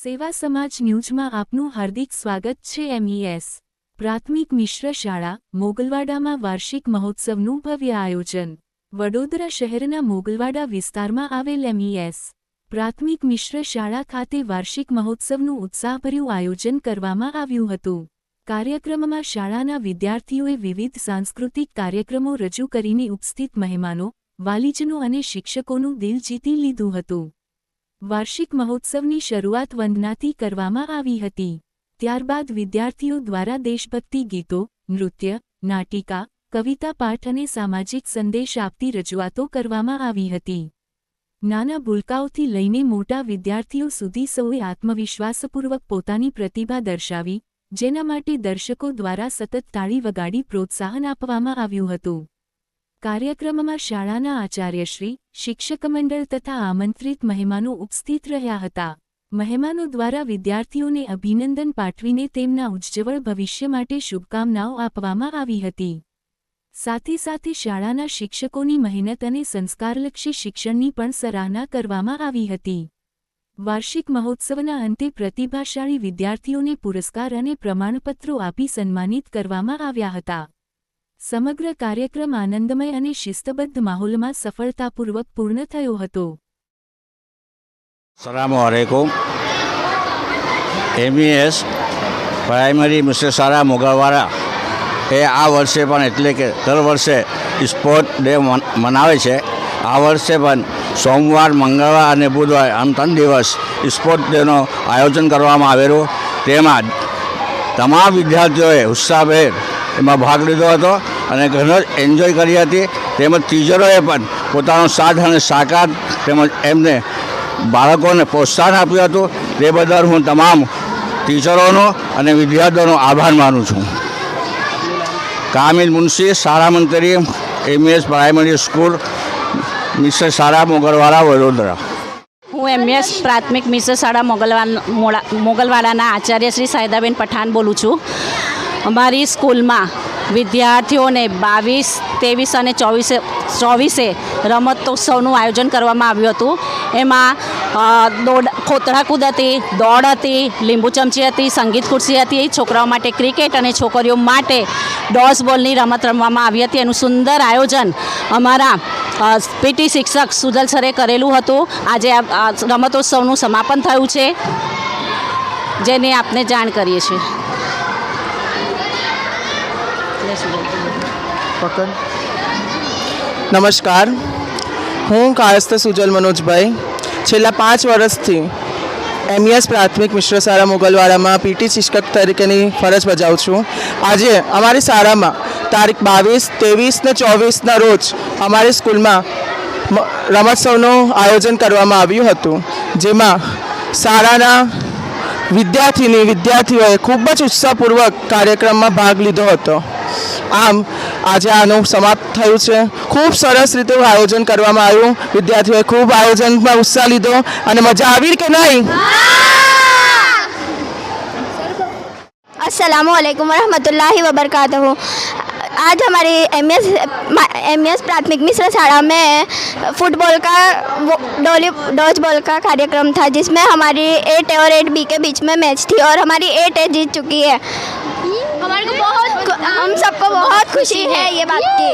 સેવા સમાજ ન્યૂઝમાં આપનું હાર્દિક સ્વાગત છે એમઈએસ પ્રાથમિક મિશ્ર શાળા, મોગલવાડામાં વાર્ષિક મહોત્સવનું ભવ્ય આયોજન. વડોદરા શહેરના મોગલવાડા વિસ્તારમાં આવેલ એમઈએસ પ્રાથમિક મિશ્ર શાળા ખાતે વાર્ષિક મહોત્સવનું ઉત્સાહભર્યું આયોજન કરવામાં આવ્યું હતું. કાર્યક્રમમાં શાળાના વિદ્યાર્થીઓએ વિવિધ સાંસ્કૃતિક કાર્યક્રમો રજૂ કરીને ઉપસ્થિત મહેમાનો, વાલીજનો અને શિક્ષકોનું દિલ જીતી લીધું હતું. વાર્ષિક મહોત્સવની શરૂઆત વંદનાથી કરવામાં આવી હતી. ત્યારબાદ વિદ્યાર્થીઓ દ્વારા દેશભક્તિ ગીતો, નૃત્ય, નાટિકા, કવિતા પાઠ અને સામાજિક સંદેશ આપતી રજૂઆતો કરવામાં આવી હતી. નાના ભૂલકાઓથી લઈને મોટા વિદ્યાર્થીઓ સુધી સૌએ આત્મવિશ્વાસપૂર્વક પોતાની પ્રતિભા દર્શાવી, જેના માટે દર્શકો દ્વારા સતત તાળી વગાડી પ્રોત્સાહન આપવામાં આવ્યું હતું. કાર્યક્રમમાં શાળાના આચાર્યશ્રી શિક્ષક મંડળ તથા આમંત્રિત મહેમાનો ઉપસ્થિત રહ્યા હતા. મહેમાનો દ્વારા વિદ્યાર્થીઓને અભિનંદન પાઠવીને તેમના ઉજ્જવળ ભવિષ્ય માટે શુભકામનાઓ આપવામાં આવી હતી. સાથે સાથે શાળાના શિક્ષકોની મહેનત અને સંસ્કારલક્ષી શિક્ષણની પણ સરાહના કરવામાં આવી હતી. વાર્ષિક મહોત્સવના અંતે પ્રતિભાશાળી વિદ્યાર્થીઓને પુરસ્કાર અને પ્રમાણપત્રો આપી સન્માનિત કરવામાં આવ્યા હતા. સમગ્ર કાર્યક્રમ આનંદમય અને શિસ્તબદ્ધ માહોલમાં સફળતાપૂર્વક પૂર્ણ થયો હતો. સલામવાલેકુમ MES primary mister Sara Mogalwada એ આ વર્ષે પણ એટલે કે દર વર્ષે સ્પોર્ટ ડે મન- મનાવે છે. આ વર્ષે પણ સોમવાર, મંગળવાર અને બુધવાર આમ ત્રણ દિવસ સ્પોર્ટ ડેનો આયોજન કરવામાં આવેલું. તેમાં તમામ વિદ્યાર્થીઓએ ઉત્સાહભેર એમાં ભાગ લીધો હતો અને ઘણો જ એન્જોય કરી હતી. તેમજ ટીચરોએ પણ પોતાનો સાથ અને સાકાર તેમજ એમને બાળકોને પ્રોત્સાહન આપ્યું હતું. તે બદલ હું તમામ ટીચરોનો અને વિદ્યાર્થીઓનો આભાર માનું છું. કામિલ મુનશી, શાળા મંત્રી એમએસ પ્રાઇમરી સ્કૂલ મિશ્ર શાળા મોગલવાડા, વડોદરા. હું એમએસ પ્રાથમિક મિશ્ર શાળા મોગલવા મોગલવાળાના આચાર્ય શ્રી સાયદાબેન પઠાણ બોલું છું. અમારી સ્કૂલમાં વિદ્યાર્થીઓને બાવીસ, ત્રેવીસ અને ચોવીસે ચોવીસે રમતોત્સવનું આયોજન કરવામાં આવ્યું હતું. એમાં દોડ, ખોતરા કૂદ હતી, દોડ હતી, લીંબુ ચમચી હતી, સંગીત ખુરશી હતી. છોકરાઓ માટે ક્રિકેટ અને છોકરીઓ માટે ડોસ બોલની રમત રમવામાં આવી હતી. એનું સુંદર આયોજન અમારા પીટી શિક્ષક સુધલ સરે કરેલું હતું. આજે રમતોત્સવનું સમાપન થયું છે. જેને આપને જાણ કરીએ છીએ. નમસ્કાર. હું કાયસ્થ સુજલ મનોજભાઈ. છેલ્લા પાંચ વર્ષથી એમઈએસ પ્રાથમિક મિશ્ર શાળા મોગલવાડામાં પીટી શિક્ષક તરીકેની ફરજ બજાવું છું. આજે અમારી શાળામાં તારીખ બાવીસ, ત્રેવીસ ને ચોવીસના રોજ અમારી સ્કૂલમાં રમોત્સવનું આયોજન કરવામાં આવ્યું હતું. જેમાં શાળાના વિદ્યાર્થીની વિદ્યાર્થીઓએ ખૂબ જ ઉત્સાહપૂર્વક કાર્યક્રમમાં ભાગ લીધો હતો. આમ આજે આનું સમાપ્ત થયું છે ખૂબ સરસ રીતે આયોજન કરવામાં આવ્યું વિદ્યાર્થીઓએ ખૂબ આયોજનમાં ઉત્સાહ લીધો અને મજા આવી કે નહીં असलकम वरहमतुल्लाहि वबरकातुहू आज हमारी एम एस एम एस प्राथमिक मिश्र शाला में फुटबॉल का वो- डॉली डॉज बॉल का कार्यक्रम था जिसमें हमारी एट और एट बी के बीच में मैच थी और हमारी एट ए जीत चुकी है हमारे को बहुत हम सबको बहुत खुशी है ये बात की